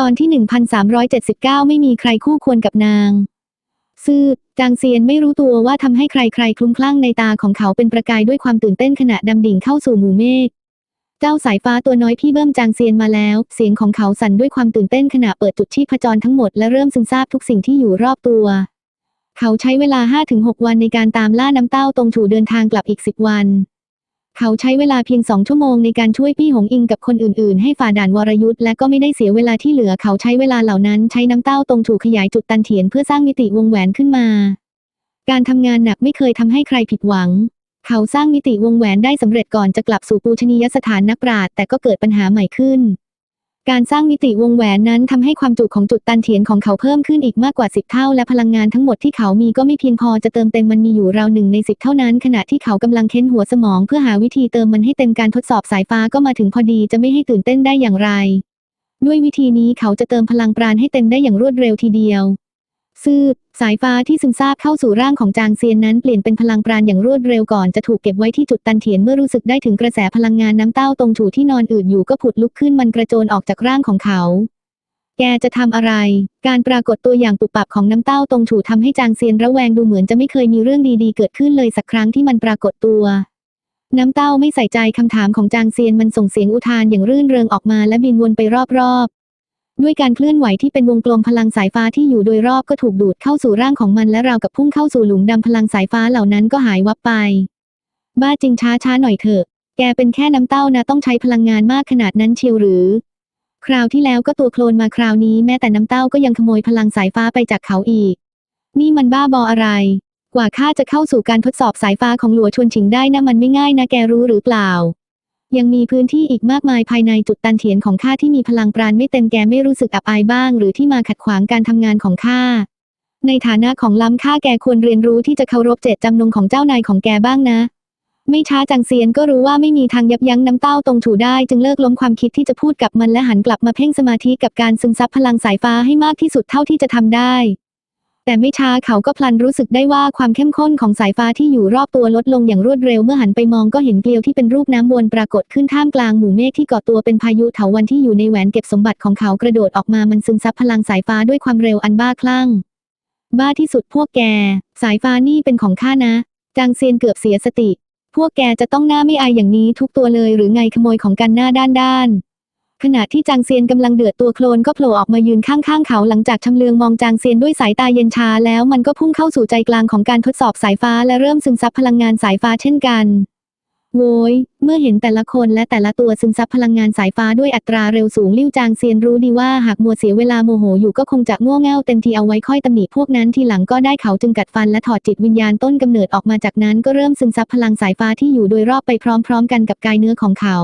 ตอนที่ 1379 ไม่มีใครคู่ควรกับนาง ซื่อจางเซียนไม่รู้ตัวว่าทำให้ใครๆคลุ้มคลั่งในตาของเขาเป็นประกายด้วยความตื่นเต้นขณะดำดิ่งเข้าสู่หมู่เมฆเจ้าสายฟ้าตัวน้อยพี่เบิ้มจางเซียนมาแล้ว เสียงของเขาสั่นด้วยความตื่นเต้นขณะเปิดจุดชีพจรทั้งหมดและเริ่มซึมซาบทุกสิ่งที่อยู่รอบตัว เขาใช้เวลา 5-6 วันในการตามล่าน้ำเต้าตรงถูเดินทางกลับอีก 10 วัน เขาใช้เวลาเพียงสองชั่วโมงในการช่วยพี่หงอิงกับคนอื่นๆ ให้ฝ่าด่านวรยุทธ์และก็ไม่ได้เสียเวลาที่เหลือเขาใช้เวลาเหล่านั้นใช้น้ำเต้าตรงถูขยายจุดตันเถียนเพื่อสร้างมิติวงแหวนขึ้นมา การทำงานหนักไม่เคยทำให้ใครผิดหวัง เขาสร้างมิติวงแหวนได้สำเร็จก่อนจะกลับสู่ปูชนียสถานนักปราชญ์แต่ก็เกิดปัญหาใหม่ขึ้น การสร้างมิติวงแหวนนั้นทำให้ความจุของจุดตันเถียนของเขาเพิ่มขึ้นอีกมากกว่า 10 เท่า และพลังงานทั้งหมดที่เขามีก็ไม่เพียงพอจะเติมเต็มมันมีอยู่ราวหนึ่งในสิบเท่านั้น ขณะที่เขากำลังเค้นหัวสมองเพื่อหาวิธีเติมมันให้เต็มการทดสอบสายฟ้าก็มาถึงพอดีจะไม่ให้ตื่นเต้นได้อย่างไร ด้วยวิธีนี้เขาจะเติมพลังปราณให้เต็มได้อย่างรวดเร็วทีเดียว ซื่อสายฟ้าที่ซึมซาบเข้าสู่ร่างของจางเซียนนั้นเปลี่ยนเป็นพลังปราณอย่างรวดเร็วก่อนจะถูกเก็บไว้ที่จุดตันเถียนเมื่อรู้สึกได้ถึงกระแสพลังงานน้ำเต้าตรงถูที่นอนอืดอยู่ก็ผุดลุกขึ้นมันกระโจนออกจากร่างของเขาแกจะทำอะไร การปรากฏตัวอย่างปุบปับของน้ำเต้าตรงถูทำให้จางเซียนระแวงดูเหมือนจะไม่เคยมีเรื่องดีๆ เกิดขึ้นเลยสักครั้งที่มันปรากฏตัว น้ำเต้าไม่ใส่ใจคำถามของจางเซียนมันส่งเสียงอุทานอย่างรื่นเริงออกมาและบินวนไปรอบๆ ด้วยการเคลื่อนไหวที่เป็นวงกลมพลังสายฟ้าที่อยู่โดยรอบก็ถูกดูดเข้าสู่ร่างของมันและราวกับพุ่งเข้าสู่หลุมดำพลังสายฟ้าเหล่านั้นก็หายวับไป บ้าจริงช้าช้าหน่อยเถอะ แกเป็นแค่น้ำเต้านะต้องใช้พลังงานมากขนาดนั้นเชียวหรือ คราวที่แล้วก็ตัวโคลนมาคราวนี้แม้แต่น้ำเต้าก็ยังขโมยพลังสายฟ้าไปจากเขาอีก นี่มันบ้าบออะไร กว่าข้าจะเข้าสู่การทดสอบสายฟ้าของหลัวชวนฉิงได้นะมันไม่ง่ายนะแกรู้หรือเปล่า ยังมีพื้นที่อีกมากมายภายในจุดตันเถียนของข้าที่มีพลังปราณไม่เต็มแกไม่รู้สึกอับอายบ้าง หรือที่มาขัดขวางการทำงานของข้าในฐานะของล้ำค่าแกควรเรียนรู้ที่จะเคารพเจตจำนงของเจ้านายของแกบ้างนะ ไม่ช้าจังเซียนก็รู้ว่าไม่มีทางยับยั้งน้ำเต้าตรงถูได้ จึงเลิกล้มความคิดที่จะพูดกับมันและหันกลับมาเพ่งสมาธิกับการซึมซับพลังสายฟ้าให้มากที่สุดเท่าที่จะทำได้ แต่ไม่ช้าเขาก็พลันรู้สึกได้ว่าความเข้มข้นของสายฟ้าที่อยู่รอบตัวลดลงอย่างรวดเร็วเมื่อหันไปมองก็เห็นเกลียวที่เป็นรูปน้ำวนปรากฏขึ้นท่ามกลางหมู่เมฆที่ก่อตัวเป็นพายุเถาวันที่อยู่ในแหวนเก็บสมบัติของเขากระโดดออกมามันซึมซับพลังสายฟ้าด้วยความเร็วอันบ้าคลั่ง บ้าที่สุดพวกแก สายฟ้านี่เป็นของข้านะ จางเซียนเกือบเสียสติ พวกแกจะต้องหน้าไม่อายอย่างนี้ทุกตัวเลยหรือไงขโมยของกันหน้าด้านด้าน ขณะที่จางเซียนกำลังเดือดตัวโคลนก็โผล่ออกมายืนข้างๆเขาหลังจากชำเลืองมองจางเซียนด้วยสายตาเย็นชาแล้วมันก็พุ่งเข้าสู่ใจกลางของการทดสอบสายฟ้าและเริ่มซึมซับพลังงานสายฟ้าเช่นกันโวยเมื่อเห็นแต่ละคนและแต่ละตัวซึมซับพลังงานสายฟ้าด้วยอัตราเร็วสูงลิ่วจางเซียนรู้ดีว่าหากมัวเสียเวลาโมโหอยู่ก็คงจะง่เง่าเต็มทีเอาไว้ค่อยตำหนิพวกนั้นทีหลังก็ได้เขาจึงกัดฟันและถอดจิตวิญญาณต้นกำเนิดออกมาจากนั้นก็เริ่มซึมซับพลังสายฟ้าที่อยู่โดยรอบไปพร้อม ๆ กันกับกายเนื้อของเขา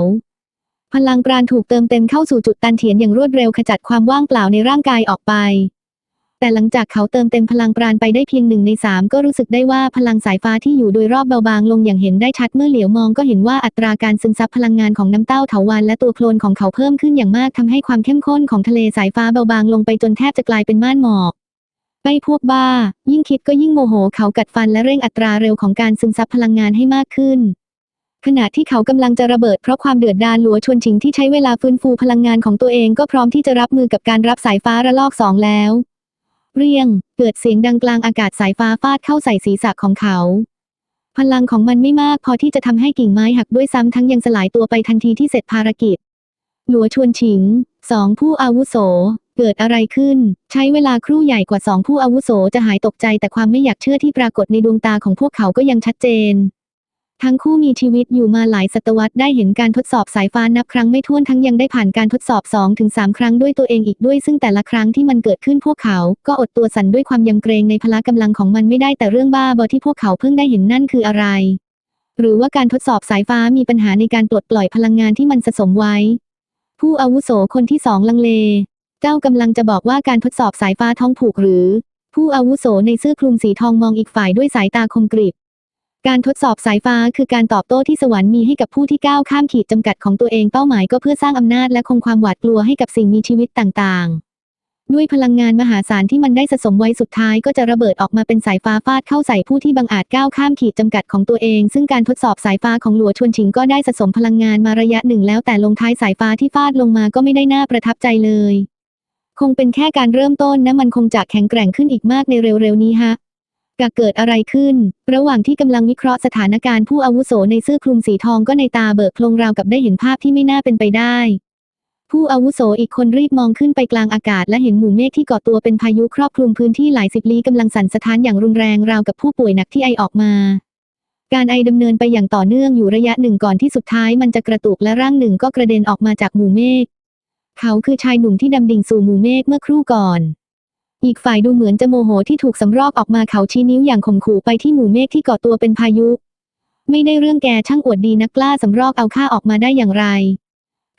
พลังปราณถูกเติมเต็มเข้าสู่จุดตันเถียนอย่างรวดเร็วขจัดความว่างเปล่าในร่างกายออกไป แต่หลังจากเขาเติมเต็มพลังปราณไปได้เพียงหนึ่งในสามก็รู้สึกได้ว่าพลังสายฟ้าที่อยู่โดยรอบเบาบางลงอย่างเห็นได้ชัดเมื่อเหลียวมองก็เห็นว่าอัตราการซึมซับพลังงานของน้ำเต้าเถาวัลย์และตัวโคลนของเขาเพิ่มขึ้นอย่างมากทำให้ความเข้มข้นของทะเลสายฟ้าเบาบางลงไปจนแทบจะกลายเป็นม่านหมอกไอ้พวกบ้า ยิ่งคิดก็ยิ่งโมโหเขากัดฟันและเร่งอัตราเร็วของการซึมซับพลังงานให้มากขึ้น ขณะที่เขากำลังจะระเบิดเพราะความเดือดดาลหลัวชวนชิงที่ใช้เวลาฟื้นฟูพลังงานของตัวเองก็พร้อมที่จะรับมือกับการรับสายฟ้าระลอกสองแล้ว เรียง เกิดเสียงดังกลางอากาศสายฟ้าฟาดเข้าใส่ศีรษะของเขา พลังของมันไม่มากพอที่จะทำให้กิ่งไม้หักด้วยซ้ำทั้งยังสลายตัวไปทันทีที่เสร็จภารกิจ หลัวชวนฉิงสองผู้อาวุโส เกิดอะไรขึ้น ใช้เวลาครู่ใหญ่กว่าสองผู้อาวุโสจะหายตกใจแต่ความไม่อยากเชื่อที่ปรากฏในดวงตาของพวกเขาก็ยังชัดเจน ทั้งคู่มีชีวิตอยู่มาหลายศตวรรษได้เห็นการทดสอบสายฟ้านับครั้งไม่ถ้วนทั้งยังได้ผ่านการทดสอบ 2-3ถึงครั้งด้วยตัวเองอีกด้วย ซึ่งแต่ละครั้งที่มันเกิดขึ้นพวกเขา ก็อดตัวสั่นด้วยความยำเกรงในพละกำลังของมันไม่ได้แต่เรื่องบ้าบอที่พวกเขาเพิ่งได้เห็นนั่นคืออะไร หรือว่าการทดสอบสายฟ้ามีปัญหาในการปลดปล่อยพลังงานที่มันสะสมไว้ ผู้อาวุโสคนที่สองลังเล เจ้ากำลังจะบอกว่าการทดสอบสายฟ้าท้องผูกหรือ ผู้อาวุโสในเสื้อคลุมสีทองมองอีกฝ่ายด้วยสายตาคมกริบ การทดสอบสายฟ้าคือการตอบโต้ที่สวรรค์มีให้กับผู้ที่ก้าวข้ามขีดจำกัดของตัวเองเป้าหมายก็เพื่อสร้างอำนาจและคงความหวาดกลัวให้กับสิ่งมีชีวิตต่างๆ ด้วยพลังงานมหาศาลที่มันได้สะสมไว้สุดท้ายก็จะระเบิดออกมาเป็นสายฟ้าฟาดเข้าใส่ผู้ที่บังอาจก้าวข้ามขีดจำกัดของตัวเอง ซึ่งการทดสอบสายฟ้าของหลัวชวนชิงก็ได้สะสมพลังงานมาระยะหนึ่งแล้วแต่ลงท้ายสายฟ้าที่ฟาดลงมาก็ไม่ได้น่าประทับใจเลย คงเป็นแค่การเริ่มต้นนะมันคงจะแข็งแกร่งขึ้นอีกมากในเร็วๆนี้ฮะ กะเกิดอะไรขึ้น ระหว่างที่กำลังวิเคราะห์สถานการณ์ผู้อาวุโสในเสื้อคลุมสีทองก็ในตาเบิกโพลงราวกับได้เห็นภาพที่ไม่น่าเป็นไปได้ ผู้อาวุโสอีกคนรีบมองขึ้นไปกลางอากาศและเห็นหมู่เมฆที่ก่อตัวเป็นพายุครอบคลุมพื้นที่หลายสิบลี้กำลังสั่นสะท้านอย่างรุนแรงราวกับผู้ป่วยหนักที่ไอออกมาการไอดำเนินไปอย่างต่อเนื่องอยู่ระยะหนึ่งก่อนที่สุดท้ายมันจะกระตุกและร่างหนึ่งก็กระเด็นออกมาจากหมู่เมฆ เขาคือชายหนุ่มที่ดำดิ่งสู่หมู่เมฆเมื่อครู่ก่อน อีกฝ่ายดูเหมือนจะโมโหที่ถูกสำรอกออกมาเขาชี้นิ้วอย่างข่มขู่ไปที่หมู่เมฆที่ก่อตัวเป็นพายุ ไม่ได้เรื่องแกช่างอวดดีนักกล้าสำรอกเอาข้าออกมาได้อย่างไร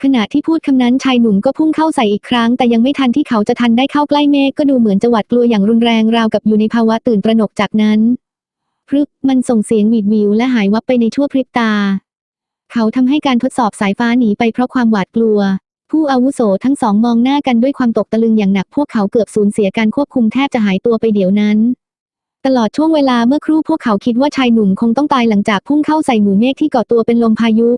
ขณะที่พูดคำนั้นชายหนุ่มก็พุ่งเข้าใส่อีกครั้ง แต่ยังไม่ทันที่เขาจะทันได้เข้าใกล้เมฆก็ดูเหมือนจะหวาดกลัวอย่างรุนแรงราวกับอยู่ในภาวะตื่นตระหนกจากนั้นพรึบมันส่งเสียงหวีดวิวและหายวับไปในชั่วพริบตา เขาทำให้การทดสอบสายฟ้าหนีไปเพราะความหวาดกลัว ผู้อาวุโสทั้งสองมองหน้ากันด้วยความตกตะลึงอย่างหนักพวกเขาเกือบสูญเสียการควบคุมแทบจะหายตัวไปเดี๋ยวนั้น ตลอดช่วงเวลาเมื่อครู่พวกเขาคิดว่าชายหนุ่มคงต้องตายหลังจากพุ่งเข้าใส่หมู่เมฆที่ก่อตัวเป็นลมพายุ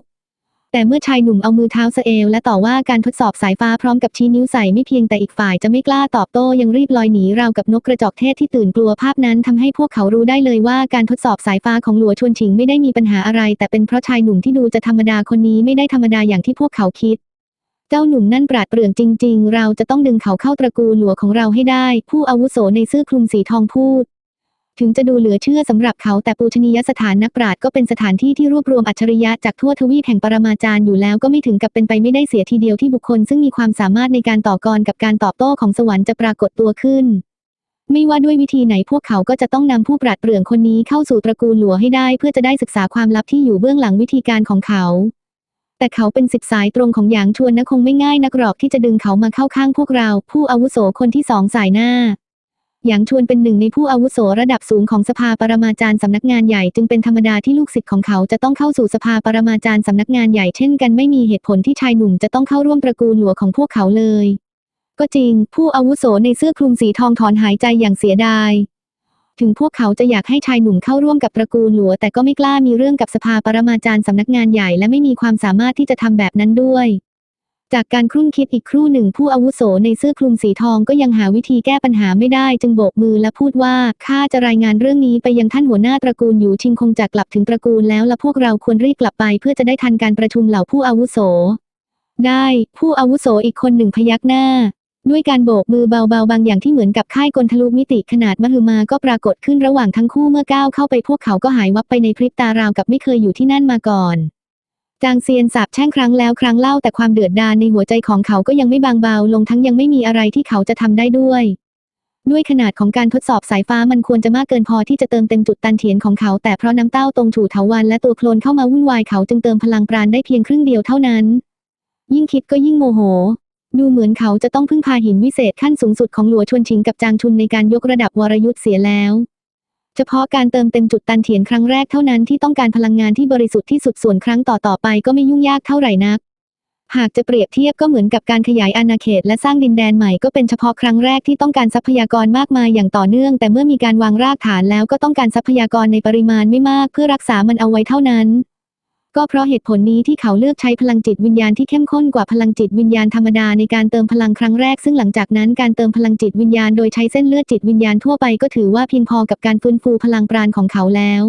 แต่เมื่อชายหนุ่มเอามือเท้าสเอวและต่อว่าการทดสอบสายฟ้าพร้อมกับชี้นิ้วใส่ไม่เพียงแต่อีกฝ่ายจะไม่กล้าตอบโต้ยังรีบลอยหนีราวกับนกกระจอกเทศที่ตื่นกลัวภาพนั้นทำให้พวกเขารู้ได้เลยว่าการทดสอบสายฟ้าของหลัวชวนฉิงไม่ได้มีปัญหาอะไร แต่เป็นเพราะชายหนุ่มที่ดูจะธรรมดาคนนี้ไม่ได้ธรรมดาอย่างที่พวกเขาคิด จ้าหนุ่มนั่นปราดเปรื่องจริง ๆ เราจะต้องดึงเขาเข้าตระกูลหลัวของเราให้ได้ ผู้อาวุโสในเสื้อคลุมสีทองพูด ถึงจะดูเหลือเชื่อสำหรับเขาแต่ปูชนียสถานนักปราชญ์ก็เป็นสถานที่ที่รวบรวมอัจฉริยะจากทั่วทวีปแห่งปรมาจารย์อยู่แล้วก็ไม่ถึงกับเป็นไปไม่ได้เสียทีเดียวที่บุคคล ซึ่งมีความสามารถในการต่อกรกับการตอบโต้ของสวรรค์จะปรากฏตัวขึ้นไม่ว่าด้วยวิธีไหนพวกเขาก็จะต้องนำผู้ปราดเปรื่องคนนี้เข้าสู่ตระกูลหลัวให้ได้ เพื่อจะได้ศึกษาความลับที่อยู่เบื้องหลังวิธีการของเขา แต่เขาเป็นสิบสายตรงของหยางชวนนะคงไม่ง่ายนักหรอกที่จะดึงเขามาเข้าข้างพวกเรา ผู้อาวุโสคนที่สองสายหน้าหยางชวนเป็นหนึ่งในผู้อาวุโสระดับสูงของสภาปรมาจารย์สำนักงานใหญ่จึงเป็นธรรมดาที่ลูกศิษย์ของเขาจะต้องเข้าสู่สภาปรมาจารย์สำนักงานใหญ่เช่นกันไม่มีเหตุผลที่ชายหนุ่มจะต้องเข้าร่วมตระกูลหลัวของพวกเขาเลย ก็จริง ผู้อาวุโสในเสื้อคลุมสีทองถอนหายใจอย่างเสียดาย ถึงพวกเขาจะอยากให้ชายหนุ่มเข้าร่วมกับตระกูลหลัว แต่ก็ไม่กล้ามีเรื่องกับสภาปรมาจารย์สำนักงานใหญ่และไม่มีความสามารถที่จะทำแบบนั้นด้วย จากการครุ่นคิดอีกครู่หนึ่งผู้อาวุโสในเสื้อคลุมสีทองก็ยังหาวิธีแก้ปัญหาไม่ได้ จึงโบกมือและพูดว่าข้าจะรายงานเรื่องนี้ไปยังท่านหัวหน้าตระกูลอยู่ชิงคงจะกลับถึงตระกูลแล้วและพวกเราควรรีบกลับไปเพื่อจะได้ทันการประชุมเหล่าผู้อาวุโส ได้ ผู้อาวุโสอีกคนหนึ่งพยักหน้า ด้วยการโบกมือเบาๆบางอย่างที่เหมือนกับค่ายกลทะลุมิติขนาดมหึมาก็ปรากฏขึ้นระหว่างทั้งคู่เมื่อก้าวเข้าไปพวกเขาก็หายวับไปในพริบตาราวกับไม่เคยอยู่ที่นั่นมาก่อน จางเซียนสาบแช่งครั้งแล้วครั้งเล่าแต่ความเดือดดาลในหัวใจของเขาก็ยังไม่บางเบาลงทั้งยังไม่มีอะไรที่เขาจะทำได้ด้วย ด้วยขนาดของการทดสอบสายฟ้ามันควรจะมากเกินพอที่จะเติมเต็มจุดตันเถียนของเขา แต่เพราะน้ำเต้าตรงถูเถาวันและตัวโคลนเข้ามาวุ่นวายเขาจึงเติมพลังปราณได้เพียงครึ่งเดียวเท่านั้น ยิ่งคิดก็ยิ่งโมโห ดูเหมือนเขาจะต้องพึ่งพาหินวิเศษขั้นสูงสุดของหลัวชวนชิงกับจางชุนในการยกระดับวรยุทธ์เสียแล้ว เฉพาะการเติมเต็มจุดตันเถียนครั้งแรกเท่านั้นที่ต้องการพลังงานที่บริสุทธิ์ที่สุดส่วนครั้งต่อๆไปก็ไม่ยุ่งยากเท่าไหร่นัก หากจะเปรียบเทียบก็เหมือนกับการขยายอาณาเขตและสร้างดินแดนใหม่ก็เป็นเฉพาะครั้งแรกที่ต้องการทรัพยากรมากมายอย่างต่อเนื่อง แต่เมื่อมีการวางรากฐานแล้วก็ต้องการทรัพยากรในปริมาณไม่มาก เพื่อรักษามันเอาไว้เท่านั้น ก็เพราะเหตุผลนี้ที่เขาเลือกใช้พลังจิตวิญญาณที่เข้มข้นกว่าพลังจิตวิญญาณธรรมดาในการเติมพลังครั้งแรก ซึ่งหลังจากนั้นการเติมพลังจิตวิญญาณโดยใช้เส้นเลือดจิตวิญญาณทั่วไปก็ถือว่าเพียงพอกับการฟื้นฟูพลังปราณของเขาแล้ว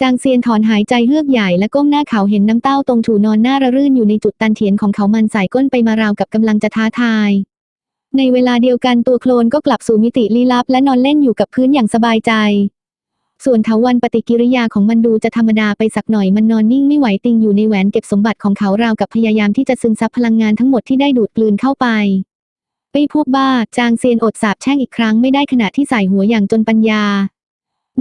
จางเซียนถอนหายใจเฮือกใหญ่และก้มหน้าเขาเห็นน้ำเต้าตรงถูนอนหน้าระรื่นอยู่ในจุดตันเถียนของเขามันใส่ก้นไปมาราวกับกำลังจะท้าทาย ในเวลาเดียวกันตัวโคลนก็กลับสู่มิติลี้ลับและนอนเล่นอยู่กับพื้นอย่างสบายใจ ส่วนเถาวันปฏิกิริยาของมันดูจะธรรมดาไปสักหน่อยมันนอนนิ่งไม่ไหวติงอยู่ในแหวนเก็บสมบัติของเขาราวกับพยายามที่จะซึมซับพลังงานทั้งหมดที่ได้ดูดกลืนเข้าไปไอ้พวกบ้าจางเซียนอดสาบแช่งอีกครั้งไม่ได้ขณะที่ใส่หัวอย่างจนปัญญา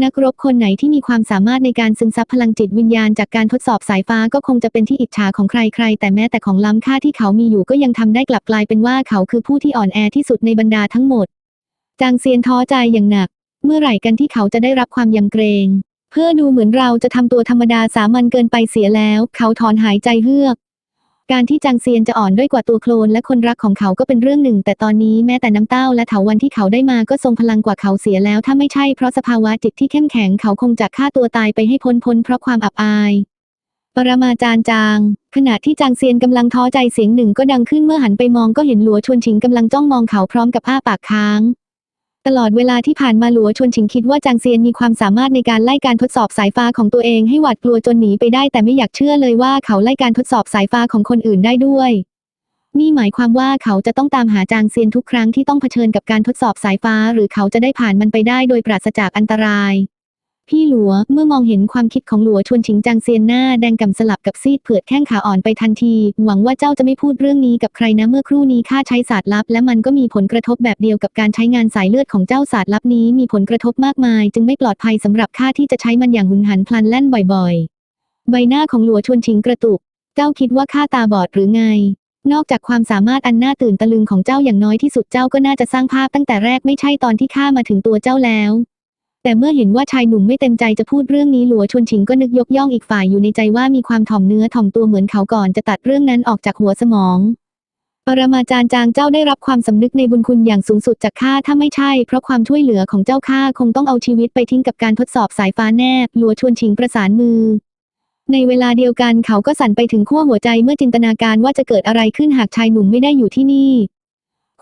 นักรบคนไหนที่มีความสามารถในการซึมซับพลังจิตวิญญาณจากการทดสอบสายฟ้าก็คงจะเป็นที่อิจฉาของใครๆ แต่แม้แต่ของล้ำค่าที่เขามีอยู่ก็ยังทำได้กลับกลายเป็นว่าเขาคือผู้ที่อ่อนแอที่สุดในบรรดาทั้งหมดจางเซียนท้อใจอย่างหนัก เมื่อไหร่กันที่เขาจะได้รับความยำเกรง เพื่อดูเหมือนเราจะทำตัวธรรมดาสามัญเกินไปเสียแล้ว เขาถอนหายใจเฮือก การที่จางเซียนจะอ่อนด้วยกว่าตัวโคลนและคนรักของเขาก็เป็นเรื่องหนึ่ง แต่ตอนนี้แม้แต่น้ำเต้าและเถาวันที่เขาได้มาก็ทรงพลังกว่าเขาเสียแล้ว ถ้าไม่ใช่เพราะสภาวะจิตที่เข้มแข็งเขาคงจะฆ่าตัวตายไปให้พ้นพ้นเพราะความอับอาย ปรมาจารย์จาง ขณะที่จางเซียนกำลังท้อใจเสียงหนึ่งก็ดังขึ้นเมื่อหันไปมองก็เห็นหลัวชวนชิงกำลังจ้องมองเขาพร้อมกับอ้าปากค้าง ตลอดเวลาที่ผ่านมาหลัวชวนชิงคิดว่าจางเซียนมีความสามารถในการไล่การทดสอบสายฟ้าของตัวเองให้หวาดกลัวจนหนีไปได้แต่ไม่อยากเชื่อเลยว่าเขาไล่การทดสอบสายฟ้าของคนอื่นได้ด้วย นี่หมายความว่าเขาจะต้องตามหาจางเซียนทุกครั้งที่ต้องเผชิญกับการทดสอบสายฟ้า หรือเขาจะได้ผ่านมันไปได้โดยปราศจากอันตราย พี่หลัวเมื่อมองเห็นความคิดของหลัวชวนชิงจางเซียนหน้าแดงกำสลับกับซีดเผือดแข้งขาอ่อนไปทันที หวังว่าเจ้าจะไม่พูดเรื่องนี้กับใครนะเมื่อครู่นี้ข้าใช้ศาสตร์ลับ และมันก็มีผลกระทบแบบเดียวกับการใช้งานสายเลือดของเจ้าศาสตร์ลับนี้มีผลกระทบมากมาย จึงไม่ปลอดภัยสำหรับข้าที่จะใช้มันอย่างหุนหันพลันแล่นบ่อยๆ ใบหน้าของหลัวชวนชิงกระตุก เจ้าคิดว่าข้าตาบอดหรือไง นอกจากความสามารถอันน่าตื่นตะลึงของเจ้าอย่างน้อยที่สุดเจ้าก็น่าจะสร้างภาพตั้งแต่แรกไม่ใช่ตอนที่ข้ามาถึงตัวเจ้าแล้ว แต่เมื่อเห็นว่าชายหนุ่มไม่เต็มใจจะพูดเรื่องนี้หลัวชวนชิงก็นึกยกย่องอีกฝ่ายอยู่ในใจว่ามีความถ่อมเนื้อถ่อมตัวเหมือนเขาก่อนจะตัดเรื่องนั้นออกจากหัวสมอง ปรมาจารย์จางเจ้าได้รับความสำนึกในบุญคุณอย่างสูงสุดจากข้าถ้าไม่ใช่เพราะความช่วยเหลือของเจ้าข้าคงต้องเอาชีวิตไปทิ้งกับการทดสอบสายฟ้าแนบหลัวชวนชิงประสานมือในเวลาเดียวกันเขาก็สั่นไปถึงขั้วหัวใจเมื่อจินตนาการว่าจะเกิดอะไรขึ้นหากชายหนุ่มไม่ได้อยู่ที่นี่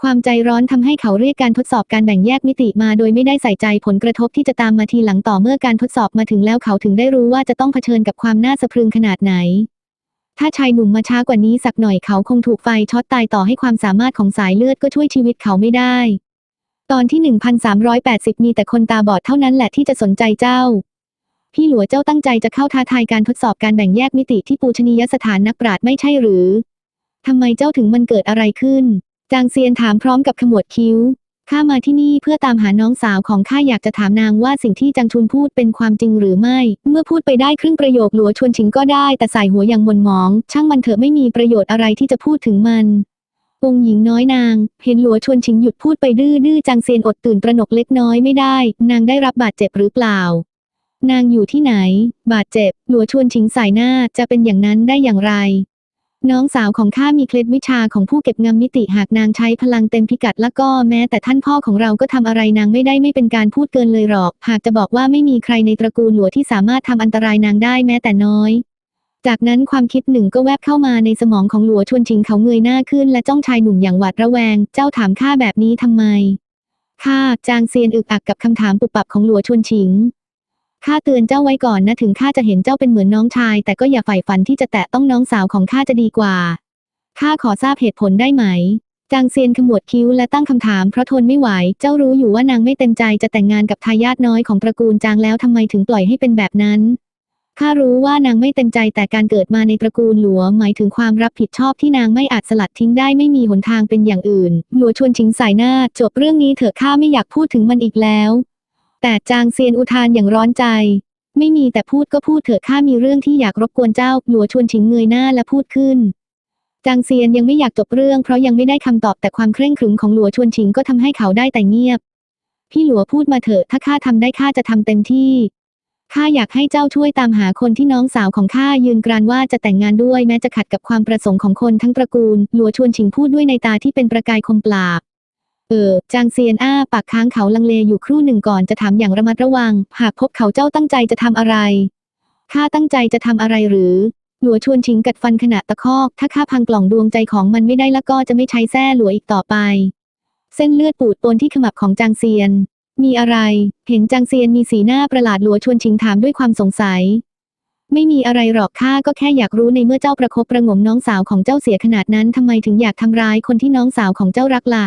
ความใจร้อนทำให้เขาเรียกการทดสอบการแบ่งแยกมิติมาโดยไม่ได้ใส่ใจผลกระทบที่จะตามมาทีหลังต่อเมื่อการทดสอบมาถึงแล้วเขาถึงได้รู้ว่าจะต้องเผชิญกับความน่าสะพรึงขนาดไหน ถ้าชายหนุ่มมาช้ากว่านี้สักหน่อยเขาคงถูกไฟช็อตตายต่อให้ความสามารถของสายเลือดก็ช่วยชีวิตเขาไม่ได้ ตอนที่ 1380 มีแต่คนตาบอดเท่านั้นแหละที่จะสนใจเจ้า พี่หลัวเจ้าตั้งใจจะเข้าท้าทายการทดสอบการแบ่งแยกมิติที่ปูชนียสถานนักปราชญ์ไม่ใช่หรือทำไมเจ้าถึงมันเกิดอะไรขึ้น จางเซียนถามพร้อมกับขมวดคิ้ว ข้ามาที่นี่เพื่อตามหาน้องสาวของข้าอยากจะถามนางว่าสิ่งที่จังชุนพูดเป็นความจริงหรือไม่ เมื่อพูดไปได้ครึ่งประโยคหลัวชวนชิงก็ได้แต่ใส่หัวอย่างหมนหมอง ช่างมันเถอะไม่มีประโยชน์อะไรที่จะพูดถึงมันองหญิงน้อยนาง เห็นหลัวชวนชิงหยุดพูดไปดื้อดื้อจางเซียนอดตื่นตระหนกเล็กน้อยไม่ได้ นางได้รับบาดเจ็บหรือเปล่า นางอยู่ที่ไหน บาดเจ็บ หลัวชวนชิงสายหน้าจะเป็นอย่างนั้นได้อย่างไร น้องสาวของข้ามีเคล็ดวิชาของผู้เก็บงำมิติหากนางใช้พลังเต็มพิกัดแล้วก็แม้แต่ท่านพ่อของเราก็ทำอะไรนางไม่ได้ไม่เป็นการพูดเกินเลยหรอก หากจะบอกว่าไม่มีใครในตระกูลหลัวที่สามารถทำอันตรายนางได้แม้แต่น้อย จากนั้นความคิดหนึ่งก็แวบเข้ามาในสมองของหลัวชวนชิงเขาเงยหน้าขึ้น และจ้องชายหนุ่มอย่างหวาดระแวง เจ้าถามข้าแบบนี้ทำไมข้าจางเซียนอึกอักกับคำถามปุบปับของหลัวชวนชิง ข้าเตือนเจ้าไว้ก่อนนะถึงข้าจะเห็นเจ้าเป็นเหมือนน้องชาย แต่ก็อย่าใฝ่ฝันที่จะแตะต้องน้องสาวของข้าจะดีกว่า ข้าขอทราบเหตุผลได้ไหม จางเซียนขมวดคิ้วและตั้งคำถามเพราะทนไม่ไหว เจ้ารู้อยู่ว่านางไม่เต็มใจจะแต่งงานกับทายาทน้อยของตระกูลจางแล้วทำไมถึงปล่อยให้เป็นแบบนั้น ข้ารู้ว่านางไม่เต็มใจแต่การเกิดมาในตระกูลหลัวหมายถึงความรับผิดชอบที่นางไม่อาจสลัดทิ้งได้ไม่มีหนทางเป็นอย่างอื่น หลัวชวนชิงสายหน้า จบเรื่องนี้เถอะข้าไม่อยากพูดถึงมันอีกแล้ว แต่จางเซียนอุทานอย่างร้อนใจ ไม่มีแต่พูดก็พูดเถอะข้ามีเรื่องที่อยากรบกวนเจ้าหลัวชวนชิงเงยหน้าและพูดขึ้น จางเซียนยังไม่อยากจบเรื่องเพราะยังไม่ได้คำตอบแต่ความเคร่งขรึมของหลัวชวนชิงก็ทำให้เขาได้แต่เงียบ พี่หลัวพูดมาเถอะถ้าข้าทำได้ข้าจะทำเต็มที่ข้าอยากให้เจ้าช่วยตามหาคนที่น้องสาวของข้ายืนกรานว่าจะแต่งงานด้วยแม้จะขัดกับความประสงค์ของคนทั้งตระกูล หลัวชวนชิงพูดด้วยในตาที่เป็นประกายคมปราบ เออ จางเซียนอ้าปากค้างเขาลังเลอยู่ครู่หนึ่งก่อนจะถามอย่างระมัดระวัง หากพบเขาเจ้าตั้งใจจะทำอะไร ข้าตั้งใจจะทำอะไรหรือ หลัวชวนชิงกัดฟันขณะตะคอก ถ้าข้าพังกล่องดวงใจของมันไม่ได้แล้วก็จะไม่ใช้แส้หลัวอีกต่อไป เส้นเลือดปูดปนที่ขมับของจางเซียน มีอะไร เห็นจางเซียนมีสีหน้าประหลาดหลัวชวนชิงถามด้วยความสงสัย ไม่มีอะไรหรอกข้าก็แค่อยากรู้ในเมื่อเจ้าประคบประงมน้องสาวของเจ้าเสียขนาดนั้นทำไมถึงอยากทำร้ายคนที่น้องสาวของเจ้ารักละ่ะ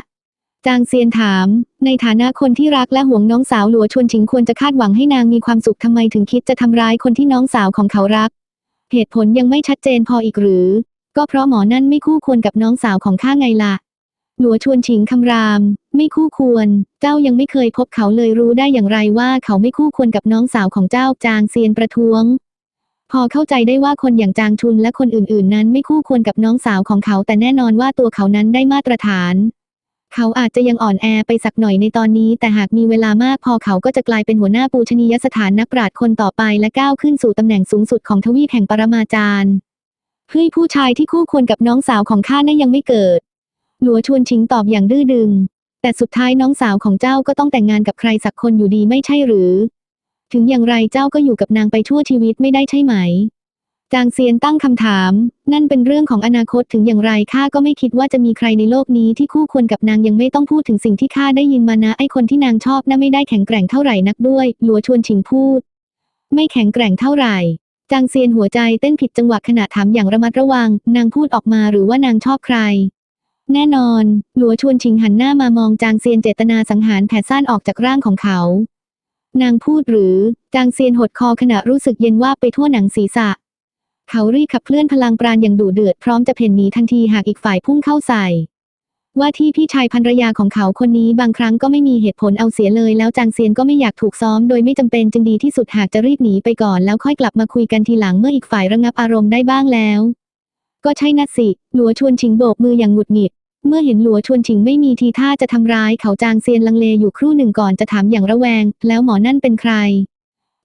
จางเซียนถาม ในฐานะคนที่รักและห่วงน้องสาวหลัวชวนชิงควรจะคาดหวังให้นางมีความสุขทำไมถึงคิดจะทำร้ายคนที่น้องสาวของเขารัก เหตุผลยังไม่ชัดเจนพออีกหรือ ก็เพราะหมอนั่นไม่คู่ควรกับน้องสาวของข้าไงล่ะ หลัวชวนชิงคำราม ไม่คู่ควร เจ้ายังไม่เคยพบเขาเลยรู้ได้อย่างไรว่าเขาไม่คู่ควรกับน้องสาวของเจ้าจางเซียนประท้วง พอเข้าใจได้ว่าคนอย่างจางชุนและคนอื่นๆ นั้นไม่คู่ควรกับน้องสาวของเขา แต่แน่นอนว่าตัวเขานั้นได้มาตรฐาน เขาอาจจะยังอ่อนแอไปสักหน่อยในตอนนี้ แต่หากมีเวลามากพอเขาก็จะกลายเป็นหัวหน้าปูชนียสถานนักปราชญ์คนต่อไปและก้าวขึ้นสู่ตำแหน่งสูงสุดของทวีปแห่งปรมาจารย์เฮ้ยผู้ชายที่คู่ควรกับน้องสาวของข้านั้นยังไม่เกิด หลัวชวนชิงตอบอย่างดื้อดึง แต่สุดท้ายน้องสาวของเจ้าก็ต้องแต่งงานกับใครสักคนอยู่ดีไม่ใช่หรือ ถึงอย่างไรเจ้าก็อยู่กับนางไปชั่วชีวิตไม่ได้ใช่ไหม จางเซียนตั้งคำถาม นั่นเป็นเรื่องของอนาคตถึงอย่างไรข้าก็ไม่คิดว่าจะมีใครในโลกนี้ที่คู่ควรกับนางยังไม่ต้องพูดถึงสิ่งที่ข้าได้ยินมานะไอคนที่นางชอบน่ะไม่ได้แข็งแกร่งเท่าไหร่นักด้วย หลัวชวนชิงพูด ไม่แข็งแกร่งเท่าไหร่จางเซียนหัวใจเต้นผิดจังหวะขณะถามอย่างระมัดระวัง นางพูดออกมาหรือว่านางชอบใคร แน่นอน หลัวชวนชิงหันหน้ามามองจางเซียนเจตนาสังหารแผดซ่านออกจากร่างของเขา นางพูดหรือ จางเซียนหดคอขณะรู้สึกเย็นว่าไปทั่วหนังศีรษะ เขารีบขับเคลื่อนพลังปราณอย่างดุเดือดพร้อมจะเพ่นหนีทันทีหากอีกฝ่ายพุ่งเข้าใส่ ว่าที่พี่ชายภรรยาของเขาคนนี้บางครั้งก็ไม่มีเหตุผลเอาเสียเลย แล้วจางเซียนก็ไม่อยากถูกซ้อมโดยไม่จำเป็นจึงดีที่สุดหากจะรีบหนีไปก่อนแล้วค่อยกลับมาคุยกันทีหลังเมื่ออีกฝ่ายระงับอารมณ์ได้บ้างแล้ว ก็ใช่นะสิ หลัวชวนชิงโบกมืออย่างหงุดหงิดเมื่อเห็นหลัวชวนชิงไม่มีทีท่าจะทำร้ายเขาจางเซียนลังเลอยู่ครู่หนึ่งก่อนจะถามอย่างระแวง แล้วหมอนั่นเป็นใคร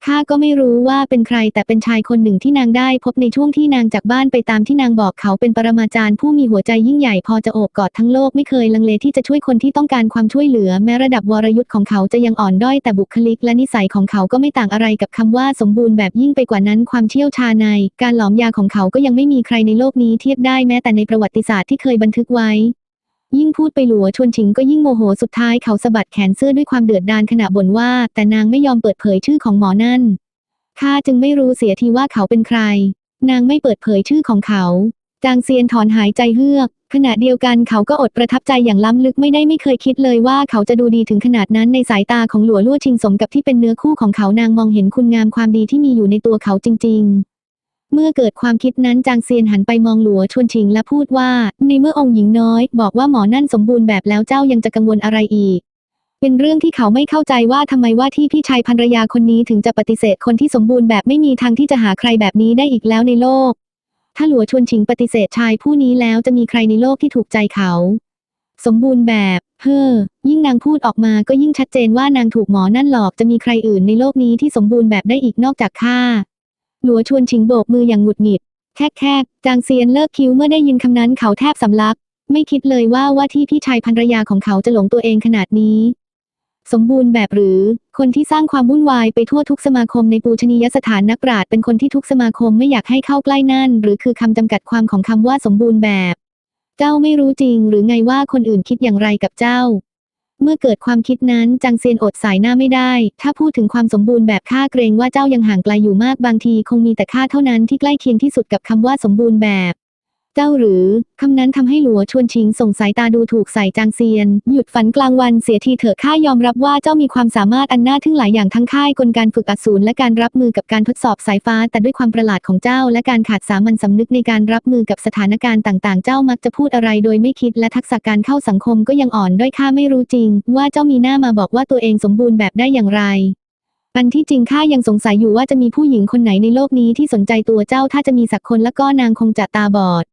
ข้าก็ไม่รู้ว่าเป็นใครแต่เป็นชายคนหนึ่งที่นางได้พบในช่วงที่นางจากบ้านไปตามที่นางบอกเขาเป็นปรมาจารย์ผู้มีหัวใจยิ่งใหญ่พอจะโอบกอดทั้งโลกไม่เคยลังเลที่จะช่วยคนที่ต้องการความช่วยเหลือแม้ระดับวรยุทธ์ของเขาจะยังอ่อนด้อยแต่บุคลิกและนิสัยของเขาก็ไม่ต่างอะไรกับคำว่าสมบูรณ์แบบยิ่งไปกว่านั้นความเชี่ยวชาญใน การหลอมยาของเขาก็ยังไม่มีใครในโลกนี้เทียบได้แม้แต่ในประวัติศาสตร์ที่เคยบันทึกไว้ ยิ่งพูดไปหลัวชวนชิงก็ยิ่งโมโหสุดท้ายเขาสะบัดแขนเสื้อด้วยความเดือดดาลขณะบ่นว่า แต่นางไม่ยอมเปิดเผยชื่อของหมอนั่นข้าจึงไม่รู้เสียทีว่าเขาเป็นใคร นางไม่เปิดเผยชื่อของเขา จางเซียนถอนหายใจเฮือก ขณะเดียวกันเขาก็อดประทับใจอย่างล้ำลึกไม่ได้ไม่เคยคิดเลยว่าเขาจะดูดีถึงขนาดนั้นในสายตาของหลัวลู่ชิงสมกับที่เป็นเนื้อคู่ของเขานางมองเห็นคุณงามความดีที่มีอยู่ในตัวเขาจริง ๆ เมื่อเกิดความคิดนั้นจางเซียนหันไปมองหลัวชวนชิงและพูดว่า ในเมื่อองค์หญิงน้อย บอกว่าหมอนั่นสมบูรณ์แบบแล้วเจ้ายังจะกังวลอะไรอีก เป็นเรื่องที่เขาไม่เข้าใจว่าทำไมว่าที่พี่ชายภรรยาคนนี้ถึงจะปฏิเสธคนที่สมบูรณ์แบบไม่มีทางที่จะหาใครแบบนี้ได้อีกแล้วในโลก ถ้าหลัวชวนชิงปฏิเสธชายผู้นี้แล้วจะมีใครในโลกที่ถูกใจเขา สมบูรณ์แบบเฮ้อยิ่งนางพูดออกมาก็ยิ่งชัดเจนว่านางถูกหมอนั่นหลอกจะมีใครอื่นในโลกนี้ที่สมบูรณ์แบบได้อีกนอกจากข้า หลัวชวนชิงโบกมืออย่างหงุดหงิด แคกแคกจางเซียนเลิกคิ้วเมื่อได้ยินคำนั้นเขาแทบสำลัก ไม่คิดเลยว่าว่าที่พี่ชายภรรยาของเขาจะหลงตัวเองขนาดนี้ สมบูรณ์แบบหรือ คนที่สร้างความวุ่นวายไปทั่วทุกสมาคมในปูชนียสถานนักปราชญ์เป็นคนที่ทุกสมาคมไม่อยากให้เข้าใกล้นั่น หรือคือคำจำกัดความของคำว่าสมบูรณ์แบบ เจ้าไม่รู้จริง หรือไงว่าคนอื่นคิดอย่างไรกับเจ้า เมื่อเกิดความคิดนั้นจางเซียนอดสายหน้าไม่ได้ ถ้าพูดถึงความสมบูรณ์แบบข้าเกรงว่าเจ้ายังห่างไกลอยู่มากบางทีคงมีแต่ข้าเท่านั้นที่ใกล้เคียงที่สุดกับคำว่าสมบูรณ์แบบ เจ้าหรือ คำนั้นทำให้หลัวชวนชิงส่งสายตาดูถูกใส่จางเซียน หยุดฝันกลางวันเสียทีเถอะข้ายอมรับว่าเจ้ามีความสามารถอันน่าทึ่งหลายอย่างทั้งค่ายกลการฝึกอสูรและการรับมือกับการทดสอบสายฟ้า แต่ด้วยความประหลาดของเจ้า และการขาดสามัญสำนึกในการรับมือกับสถานการณ์ต่างๆ เจ้ามักจะพูดอะไรโดยไม่คิดและทักษะการเข้าสังคมก็ยังอ่อนด้อยข้าไม่รู้จริง ว่าเจ้ามีหน้ามาบอกว่าตัวเองสมบูรณ์แบบได้อย่างไรอันที่จริงข้ายังสงสัยอยู่ว่าจะมีผู้หญิงคนไหนในโลกนี้ที่สนใจตัวเจ้าถ้าจะมีสักคนและก็นางคงจะตาบอด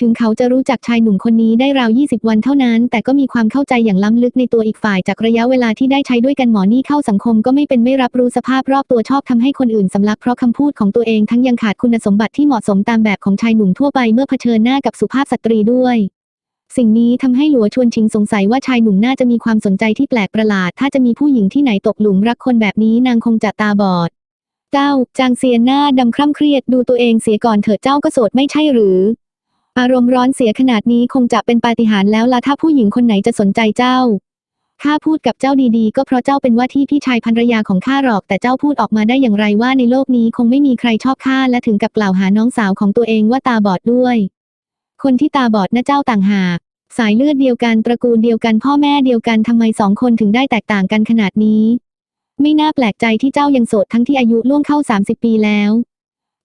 ถึงเขาจะรู้จักชายหนุ่มคนนี้ได้ราว 20 วันเท่านั้น แต่ก็มีความเข้าใจอย่างล้ำลึกในตัวอีกฝ่ายจากระยะเวลาที่ได้ใช้ด้วยกันหมอนี่เข้าสังคมก็ไม่เป็นไม่รับรู้สภาพรอบตัวชอบทำให้คนอื่นสำลักเพราะคำพูดของตัวเองทั้งยังขาดคุณสมบัติที่เหมาะสมตามแบบของชายหนุ่มทั่วไปเมื่อเผชิญหน้ากับสุภาพสตรีด้วยสิ่งนี้ทำให้หลัวชวนชิงสงสัยว่าชายหนุ่มน่าจะมีความสนใจที่แปลกประหลาด ถ้าจะมีผู้หญิงที่ไหนตกหลุมรักคนแบบนี้นางคงจะตาบอด เจ้า จางเซียนหน้าดำคร่ำเครียดดูตัวเองเสียก่อนเถิดเจ้าก็โสดไม่ใช่หรือ อารมณ์ร้อนเสียขนาดนี้คงจะเป็นปาฏิหาริย์แล้วล่ะถ้าผู้หญิงคนไหนจะสนใจเจ้าข้าพูดกับเจ้าดีๆ ก็เพราะเจ้าเป็นว่าที่พี่ชายภรรยาของข้าหรอก แต่เจ้าพูดออกมาได้อย่างไรว่าในโลกนี้คงไม่มีใครชอบข้าและถึงกับกล่าวหาน้องสาวของตัวเองว่าตาบอดด้วย คนที่ตาบอดนะเจ้าต่างหาก สายเลือดเดียวกันตระกูลเดียวกันพ่อแม่เดียวกันทำไมสองคนถึงได้แตกต่างกันขนาดนี้ ไม่น่าแปลกใจที่เจ้ายังโสดทั้งที่อายุล่วงเข้า 30 ปีแล้ว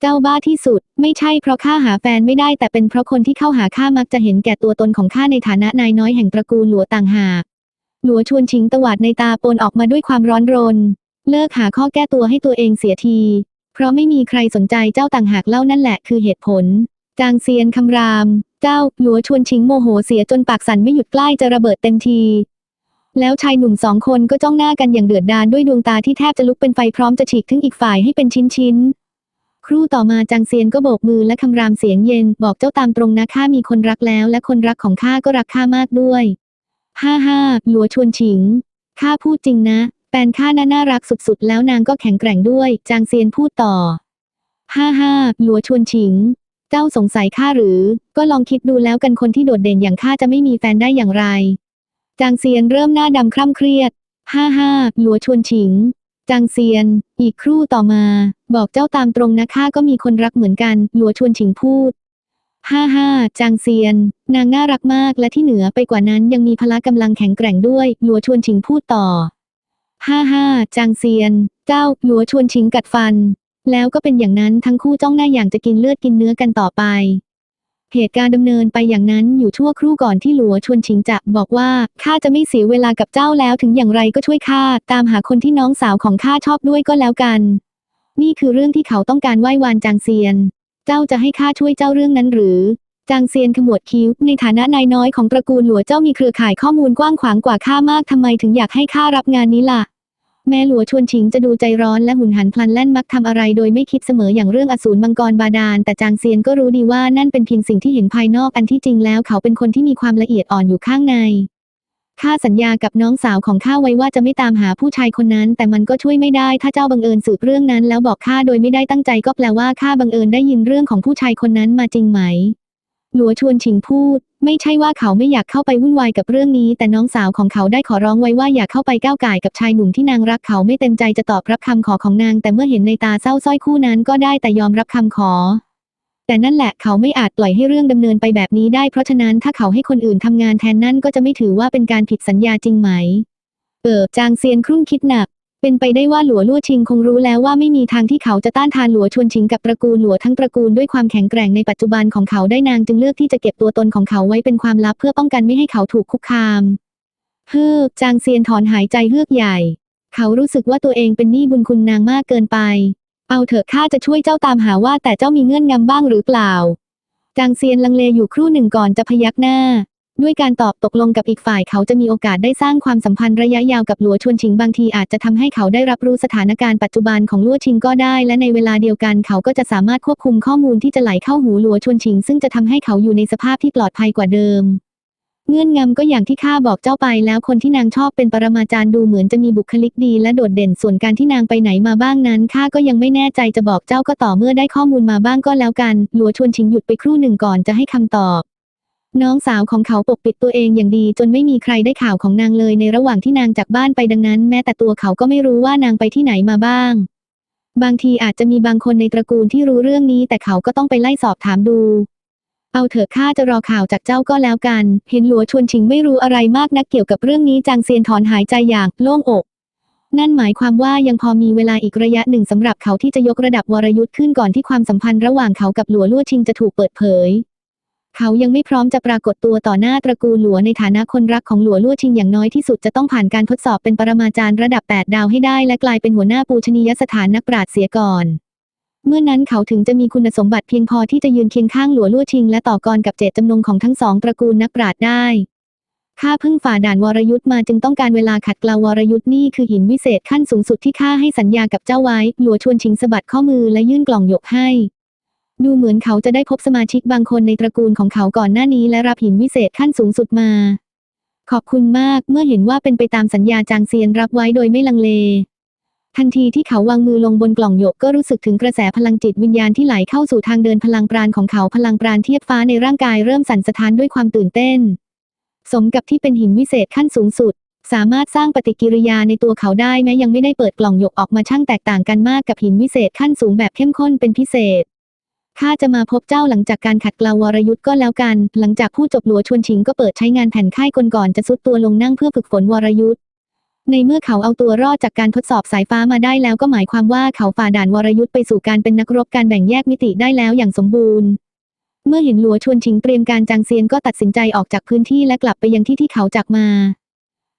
เจ้าบ้าที่สุด ไม่ใช่เพราะข้าหาแฟนไม่ได้แต่เป็นเพราะคนที่เข้าหาข้ามักจะเห็นแก่ตัวตนของข้าในฐานะนายน้อยแห่งตระกูลหลัวต่างหากหลัวชวนชิงตวาดในตาปนออกมาด้วยความร้อนรน เลิกหาข้อแก้ตัวให้ตัวเองเสียที เพราะไม่มีใครสนใจเจ้าต่างหากเล่านั่นแหละคือเหตุผล จางเซียนคำราม เจ้าหลัวชวนชิงโมโหเสียจนปากสั่นไม่หยุดใกล้จะระเบิดเต็มทีแล้วชายหนุ่มสองคนก็จ้องหน้ากันอย่างเดือดดาลด้วยดวงตาที่แทบจะลุกเป็นไฟพร้อมจะฉีกถึงอีกฝ่ายให้เป็นชิ้นๆ ครู่ต่อมาจางเซียนก็โบกมือและคำรามเสียงเย็น บอกเจ้าตามตรงนะข้ามีคนรักแล้ว และคนรักของข้าก็รักข้ามากด้วยห้าห้าหลัวชวนฉิงข้าพูดจริงนะแฟนข้าน่าน่ารักสุดๆ แล้วนางก็แข็งแกร่งด้วย จางเซียนพูดต่อห้าห้าหลัวชวนฉิง เจ้าสงสัยข้าหรือ ก็ลองคิดดูแล้วกันคนที่โดดเด่นอย่างข้าจะไม่มีแฟนได้อย่างไร จางเซียนเริ่มหน้าดำคร่ำเครียดห้าห้าหลัวชวนฉิง จางเซียน อีกครู่ต่อมา บอกเจ้าตามตรงนะข้าก็มีคนรักเหมือนกัน หลัวชวนฉิงพูดห้าห้าจางเซียน นางน่ารักมากและที่เหนือไปกว่านั้นยังมีพละกำลังแข็งแกร่งด้วย หลัวชวนฉิงพูดต่อห้าห้าจางเซียน เจ้า หลัวชวนฉิงกัดฟัน แล้วก็เป็นอย่างนั้นทั้งคู่จ้องหน้าอย่างจะกินเลือดกินเนื้อกันต่อไป เหตุการณ์ดำเนินไปอย่างนั้นอยู่ชั่วครู่ก่อนที่หลัวชวนชิงจะบอกว่าข้าจะไม่เสียเวลากับเจ้าแล้วถึงอย่างไรก็ช่วยข้าตามหาคนที่น้องสาวของข้าชอบด้วยก็แล้วกัน นี่คือเรื่องที่เขาต้องการไหว้วานจางเซียน เจ้าจะให้ข้าช่วยเจ้าเรื่องนั้นหรือ จางเซียนขมวดคิ้วในฐานะนายน้อยของตระกูลหลัวเจ้ามีเครือข่ายข้อมูลกว้างขวางกว่าข้ามากทำไมถึงอยากให้ข้ารับงานนี้ล่ะ แม่หลัวชวนชิงจะดูใจร้อนและหุนหันพลันแล่นมักทำอะไรโดยไม่คิดเสมออย่างเรื่องอสูรมังกรบาดาลแต่จางเซียนก็รู้ดีว่านั่นเป็นเพียงสิ่งที่เห็นภายนอกอันที่จริงแล้วเขาเป็นคนที่มีความละเอียดอ่อนอยู่ข้างในข้าสัญญากับน้องสาวของข้าไว้ว่าจะไม่ตามหาผู้ชายคนนั้น แต่มันก็ช่วยไม่ได้ถ้าเจ้าบังเอิญสืบเรื่องนั้น แล้วบอกข้าโดยไม่ได้ตั้งใจก็แปลว่าข้าบังเอิญได้ยินเรื่องของผู้ชายคนนั้นมาจริงไหม หลัวชวนชิงพูด ไม่ใช่ว่าเขาไม่อยากเข้าไปวุ่นวายกับเรื่องนี้ แต่น้องสาวของเขาได้ขอร้องไว้ว่าอย่าเข้าไปก้าวไก่กับชายหนุ่มที่นางรักเขาไม่เต็มใจจะตอบรับคำขอของนาง แต่เมื่อเห็นในตาเศร้าสร้อยคู่นั้นก็ได้แต่ยอมรับคำขอ แต่นั่นแหละเขาไม่อาจปล่อยให้เรื่องดำเนินไปแบบนี้ได้เพราะฉะนั้นถ้าเขาให้คนอื่นทำงานแทนนั่นก็จะไม่ถือว่าเป็นการผิดสัญญาจริงไหมเออจางเซียนครุ่นคิดหนัก เป็นไปได้ว่าหลัวลู่ชิงคงรู้แล้วว่าไม่มีทางที่เขาจะต้านทานหลัวชวนชิงกับตระกูลหลัวทั้งตระกูลด้วยความแข็งแกร่งในปัจจุบันของเขาได้นางจึงเลือกที่จะเก็บตัวตนของเขาไว้เป็นความลับเพื่อป้องกันไม่ให้เขาถูกคุกคามเฮือกจางเซียนถอนหายใจเฮือกใหญ่ เขารู้สึกว่าตัวเองเป็นหนี้บุญคุณนางมากเกินไป เอาเถอะข้าจะช่วยเจ้าตามหาว่าแต่เจ้ามีเงื่อนงำบ้างหรือเปล่า จางเซียนลังเลอยู่ครู่หนึ่งก่อนจะพยักหน้า ด้วยการตอบตกลงกับอีกฝ่ายเขาจะมีโอกาสได้สร้างความสัมพันธ์ระยะยาวกับหลัวชวนชิงบางทีอาจจะทำให้เขาได้รับรู้สถานการณ์ปัจจุบันของลัวชิงก็ได้ และในเวลาเดียวกันเขาก็จะสามารถควบคุมข้อมูลที่จะไหลเข้าหูหลัวชวนชิง ซึ่งจะทำให้เขาอยู่ในสภาพที่ปลอดภัยกว่าเดิม เงื่อนงำก็อย่างที่ข้าบอกเจ้าไปแล้วคนที่นางชอบเป็นปรมาจารย์ดูเหมือนจะมีบุคลิกดี และโดดเด่นส่วนการที่นางไปไหนมาบ้างนั้นข้าก็ยังไม่แน่ใจจะบอกเจ้าก็ต่อเมื่อได้ข้อมูลมาบ้างก็แล้วกันหลัวชวนชิงหยุดไปครู่หนึ่งก่อนจะให้คำตอบ น้องสาวของเขาปกปิดตัวเองอย่างดีจนไม่มีใครได้ข่าวของนางเลยในระหว่างที่นางจากบ้านไปดังนั้น แม้แต่ตัวเขาก็ไม่รู้ว่านางไปที่ไหนมาบ้าง บางทีอาจจะมีบางคนในตระกูลที่รู้เรื่องนี้ แต่เขาก็ต้องไปไล่สอบถามดู เอาเถอะข้าจะรอข่าวจากเจ้าก็แล้วกัน เห็นหลัวชวนชิงไม่รู้อะไรมากนักเกี่ยวกับเรื่องนี้จางเซียนถอนหายใจอย่างโล่งอกนั่นหมายความว่ายังพอมีเวลาอีกระยะหนึ่งสำหรับเขาที่จะยกระดับวรยุทธ์ขึ้นก่อนที่ความสัมพันธ์ระหว่างเขากับหลัวลู่ชิงจะถูกเปิดเผย เขายังไม่พร้อมจะปรากฏตัวต่อหน้าตระกูลหลัวในฐานะคนรักของหลัวลู่ชิงอย่างน้อยที่สุดจะต้องผ่านการทดสอบเป็นปรมาจารย์ระดับ 8 ดาวให้ได้และกลายเป็นหัวหน้าปูชนียสถานนักปราชญ์เสียก่อน เมื่อนั้นเขาถึงจะมีคุณสมบัติเพียงพอที่จะยืนเคียงข้างหลัวลู่ชิง และต่อกรกับเจตจำนงของทั้งสองตระกูลนักปราชญ์ได้ข้าเพิ่งฝ่าด่านวรยุทธ์มาจึงต้องการเวลาขัดเกลาวรยุทธ์นี่คือหินวิเศษขั้นสูงสุดที่ข้าให้สัญญากับเจ้าไว้ หลัวชวนชิงสะบัดข้อมือและยื่นกล่องหยกให้ ดูเหมือนเขาจะได้พบสมาชิกบางคนในตระกูลของเขาก่อนหน้านี้และรับหินวิเศษขั้นสูงสุดมา ขอบคุณมากเมื่อเห็นว่าเป็นไปตามสัญญาจางเซียนรับไว้โดยไม่ลังเล ทันทีที่เขาวางมือลงบนกล่องหยกก็รู้สึกถึงกระแสพลังจิตวิญญาณที่ไหลเข้าสู่ทางเดินพลังปราณของเขาพลังปราณเทียบฟ้าในร่างกายเริ่มสั่นสะท้านด้วยความตื่นเต้น สมกับที่เป็นหินวิเศษขั้นสูงสุดสามารถสร้างปฏิกิริยาในตัวเขาได้แม้ยังไม่ได้เปิดกล่องหยกออกมาช่างแตกต่างกันมากกับหินวิเศษขั้นสูงแบบเข้มข้นเป็นพิเศษ ข้าจะมาพบเจ้าหลังจากการขัดเกลาวรยุทธ์ก็แล้วกัน หลังจากผู้จบหลัวชวนชิงก็เปิดใช้งานแผ่นค่ายกลก่อนจะซุดตัวลงนั่งเพื่อฝึกฝนวรยุทธ์ ในเมื่อเขาเอาตัวรอดจากการทดสอบสายฟ้ามาได้แล้วก็หมายความว่าเขาฝ่าด่านวรยุทธ์ไปสู่การเป็นนักรบการแบ่งแยกมิติได้แล้วอย่างสมบูรณ์ เมื่อเห็นหลัวชวนชิงเตรียมการจางเซียนก็ตัดสินใจออกจากพื้นที่และกลับไปยังที่ที่เขาจากมา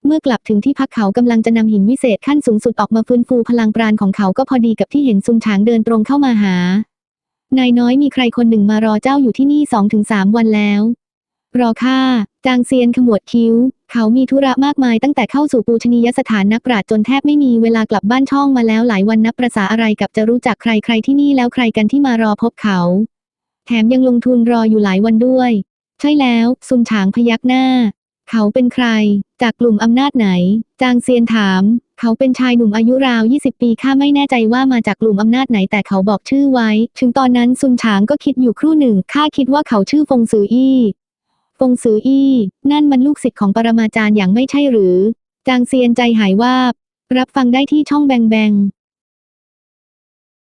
เมื่อกลับถึงที่พักเขากำลังจะนำหินวิเศษขั้นสูงสุดออกมาฟื้นฟูพลังปราณของเขาก็พอดีกับที่เห็นซุนฉางเดินตรงเข้ามาหา นายน้อยมีใครคนหนึ่งมารอเจ้าอยู่ที่นี่สองถึงสามวันแล้ว รอข้าจางเซียนขมวดคิ้ว เขามีธุระมากมายตั้งแต่เข้าสู่ปูชนียสถานนักปราชญ์จนแทบไม่มีเวลากลับบ้านช่องมาแล้วหลายวันนับประษาอะไรกับจะรู้จักใครใครที่นี่แล้วใครกันที่มารอพบเขา แถมยังลงทุนรออยู่หลายวันด้วย ใช่แล้วซุนฉางพยักหน้า เขาเป็นใคร จากกลุ่มอำนาจไหน จางเซียนถาม เขาเป็นชายหนุ่มอายุราว 20 ปีข้าไม่แน่ใจว่ามาจากกลุ่มอำนาจไหนแต่เขาบอกชื่อไว้ ถึงตอนนั้นซุนฉางก็คิดอยู่ครู่หนึ่งข้าคิดว่าเขาชื่อฟงซืออี้ฟงซืออี้ นั่นมันลูกศิษย์ของปรมาจารย์อย่างไม่ใช่หรือ จางเซียนใจหายวาบรับฟังได้ที่ช่องแบงแบง